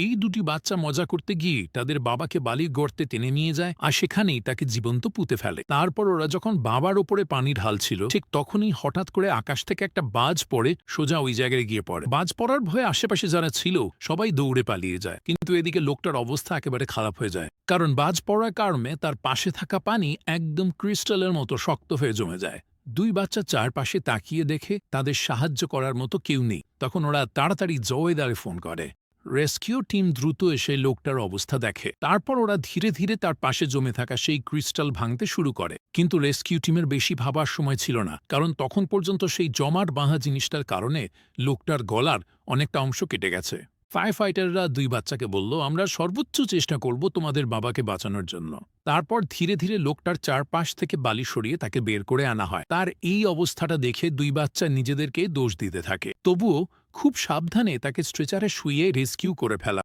এই দুটি বাচ্চা মজা করতে গিয়ে তাদের বাবাকে বালির গর্তে টেনে নিয়ে যায় আর সেখানেই তাকে জীবন্ত পুঁতে ফেলে। তারপর ওরা যখন বাবার ওপরে পানি ঢালছিল ঠিক তখনই হঠাৎ করে আকাশ থেকে একটা বাজ পড়ে, সোজা ওই জায়গায় গিয়ে পড়ে। বাজ পড়ার ভয়ে আশেপাশে যারা ছিল, সবাই দৌড়ে পালিয়ে যায়। কিন্তু এদিকে লোকটার অবস্থা একেবারে খারাপ হয়ে যায়। কারণ বাজ পড়ার কারণে তার পাশে থাকা পানি একদম ক্রিস্টালের মতো শক্ত হয়ে জমে যায়। দুই বাচ্চা চারপাশে তাকিয়ে দেখে তাদের সাহায্য করার মতো কেউ নেই। তখন ওরা তাড়াতাড়ি জয়েদারে ফোন করে। রেস্কিউ টিম দ্রুত এসে লোকটার অবস্থা দেখে। তারপর ওরা ধীরে ধীরে তার পাশে জমে থাকা সেই ক্রিস্টাল ভাঙতে শুরু করে। কিন্তু রেস্কিউ টিমের বেশি ভাবার সময় ছিল না, কারণ তখন পর্যন্ত সেই জমাট বাঁধা জিনিসটার কারণে লোকটার গলার অনেকটা অংশ কেটে গেছে। ফায়ার ফাইটাররা দুই বাচ্চাকে বলল, আমরা সর্বোচ্চ চেষ্টা করব তোমাদের বাবাকে বাঁচানোর জন্য। তারপর ধীরে ধীরে লোকটার চারপাশ থেকে বালি সরিয়ে তাকে বের করে আনা হয়। তার এই অবস্থাটা দেখে দুই বাচ্চা নিজেদেরকে দোষ দিতে থাকে। তবুও খুব সাবধানে তাকে স্ট্রেচারে শুয়ে রেস্কিউ করে ফেলা।